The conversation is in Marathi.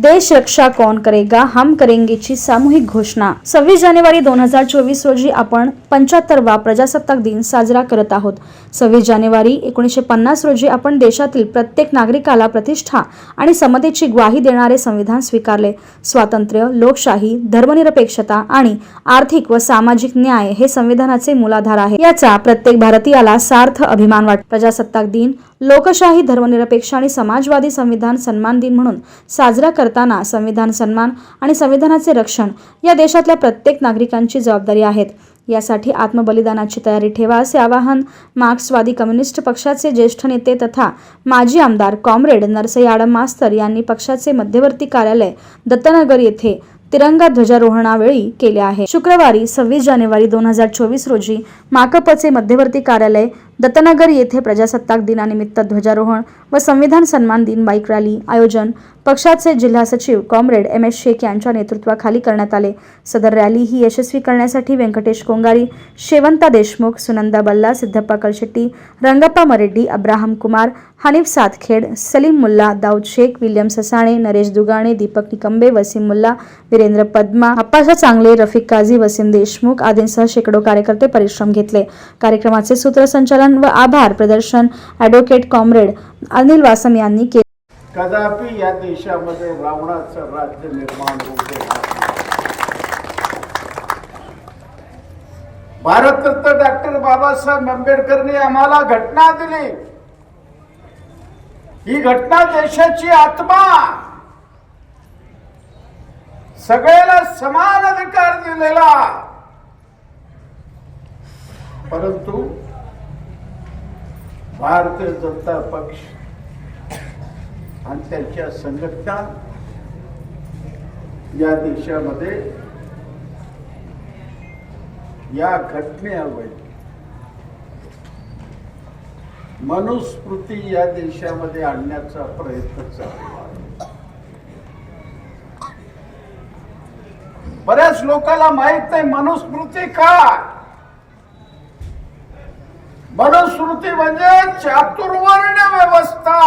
देश रक्षा कौन करेगा हम करेंगेची सामूहिक घोषणा। सव्वीस जानेवारी दोन हजार चोवीस रोजी आपण पंच्याहत्तरवा प्रजासत्ताक दिन साजरा करत आहोत. सव्वीस जानेवारी एकोणीसशे पन्नास रोजी आपण देशातील प्रत्येक नागरिकाला प्रतिष्ठा आणि समतेची ग्वाही देणारे संविधान स्वीकारले. स्वातंत्र्य लोकशाही धर्मनिरपेक्षता आणि आर्थिक व सामाजिक न्याय हे संविधानाचे मूलाधार आहे. याचा प्रत्येक भारतीयाला सार्थ अभिमान वाट प्रजासत्ताक दिन लोकशाही धर्मनिरपेक्ष आणि समाजवादी संविधान सन्मान दिन म्हणून साजरा करताना संविधान सन्मान आणि संविधानाचे रक्षण या देशातल्या प्रत्येक नागरिकांची जबाबदारी आहेत. यासाठी आत्मबलिदानाची तयारी ठेवा असे आवाहन मार्क्सवादी कम्युनिस्ट पक्षाचे ज्येष्ठ नेते तथा माजी आमदार कॉम्रेड नरसयाडम मास्तर यांनी पक्षाचे मध्यवर्ती कार्यालय दत्तनगर येथे तिरंगा ध्वजारोहणावेळी केले आहे. शुक्रवारी सव्वीस जानेवारी दोन हजार चोवीस रोजी माकपचे मध्यवर्ती कार्यालय दत्तनगर येथे प्रजासत्ताक दिनानिमित्त ध्वजारोहण व संविधान सन्मान दिन बाईक रॅली आयोजन पक्षाचे जिल्हा सचिव कॉम्रेड एम एस शेख यांच्या नेतृत्वाखाली करण्यात आले. सदर रॅली ही यशस्वी करण्यासाठी व्यंकटेश कोंगारी शेवंता देशमुख सुनंदा बल्ला सिद्धप्पा कलशेट्टी रंगप्पा मरेड्डी अब्राहम कुमार हनीफ सातखेड सलीम मुल्ला दाऊद शेख विल्यम ससाणे नरेश दुगाणे दीपक निकंबे वसीम मुल्ला वीरेंद्र पद्मा अप्पाशा चांगले रफिक काझी वसीम देशमुख आदींसह शेकडो कार्यकर्ते परिश्रम घेतले. कार्यक्रमाचे सूत्रसंचालन व आभार प्रदर्शन ॲडव्होकेट कॉम्रेड अनिल वासम यांनी केले. कदापि या देशामध्ये रावणाचं राज्य निर्माण होऊ भारतरत्न डॉक्टर बाबासाहेब आंबेडकरने आम्हाला घटना दिली. ही घटना देशाची आत्मा. सगळ्याला समान अधिकार दिलेला. परंतु भारतीय जनता पक्ष आणि त्यांच्या संघटना या देशामध्ये या घटनेवर मनुस्मृती या देशामध्ये आणण्याचा प्रयत्न चालू बऱ्याच लोकांना माहीत नाही मनुस्मृती काय? म्हणून म्हणजे चातुर्वर्ण व्यवस्था.